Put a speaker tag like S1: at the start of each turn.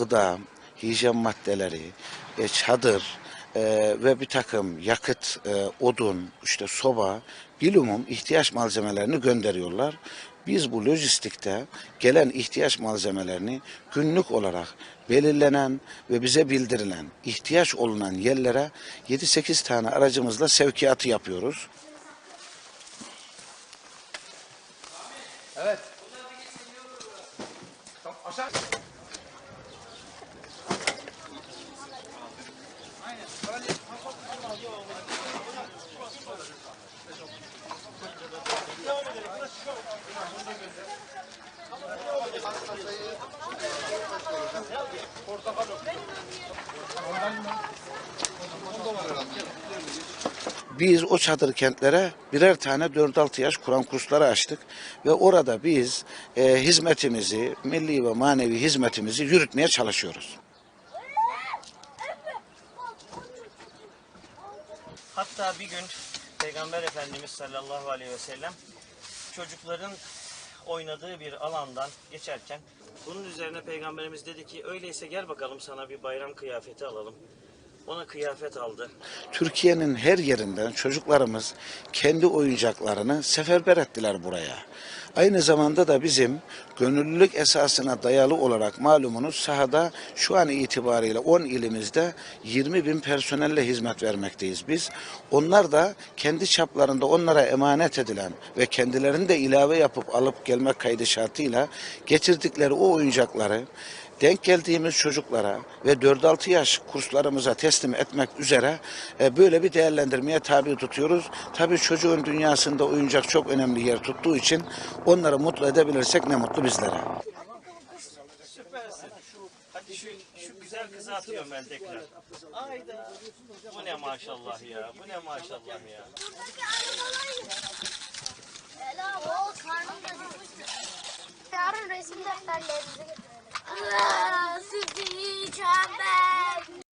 S1: gıda, hijyen maddeleri, e, çadır e, ve bir takım yakıt, e, odun, işte soba, bilumum ihtiyaç malzemelerini gönderiyorlar. Biz bu lojistikte gelen ihtiyaç malzemelerini günlük olarak belirlenen ve bize bildirilen ihtiyaç olunan yerlere 7-8 tane aracımızla sevkiyatı yapıyoruz. Biz o çadır kentlere birer tane 4-6 yaş Kur'an kursları açtık ve orada biz e, hizmetimizi, milli ve manevi hizmetimizi yürütmeye çalışıyoruz.
S2: Hatta bir gün Peygamber Efendimiz sallallahu aleyhi ve sellem çocukların oynadığı bir alandan geçerken bunun üzerine Peygamberimiz dedi ki öyleyse gel bakalım sana bir bayram kıyafeti alalım. Ona kıyafet aldı.
S1: Türkiye'nin her yerinden çocuklarımız kendi oyuncaklarını seferber ettiler buraya. Aynı zamanda da bizim gönüllülük esasına dayalı olarak malumunuz sahada şu an itibariyle 10 ilimizde 20 bin personelle hizmet vermekteyiz biz. Onlar da kendi çaplarında onlara emanet edilen ve kendilerini de ilave yapıp alıp gelmek kaydı şartıyla getirdikleri o oyuncakları denk geldiğimiz çocuklara ve 4-6 yaş kurslarımıza teslim etmek üzere e, böyle bir değerlendirmeye tabi tutuyoruz. Tabii çocuğun dünyasında oyuncak çok önemli yer tuttuğu için onları mutlu edebilirsek ne mutlu bizlere.
S2: Süpersin. Hadi güzel kızı atıyorum ben tekrar. Ayda. Bu ne maşallah ya. Bu ne maşallah ya. Yarın resim defterlerinizi getirin. Ah, sedih, capek.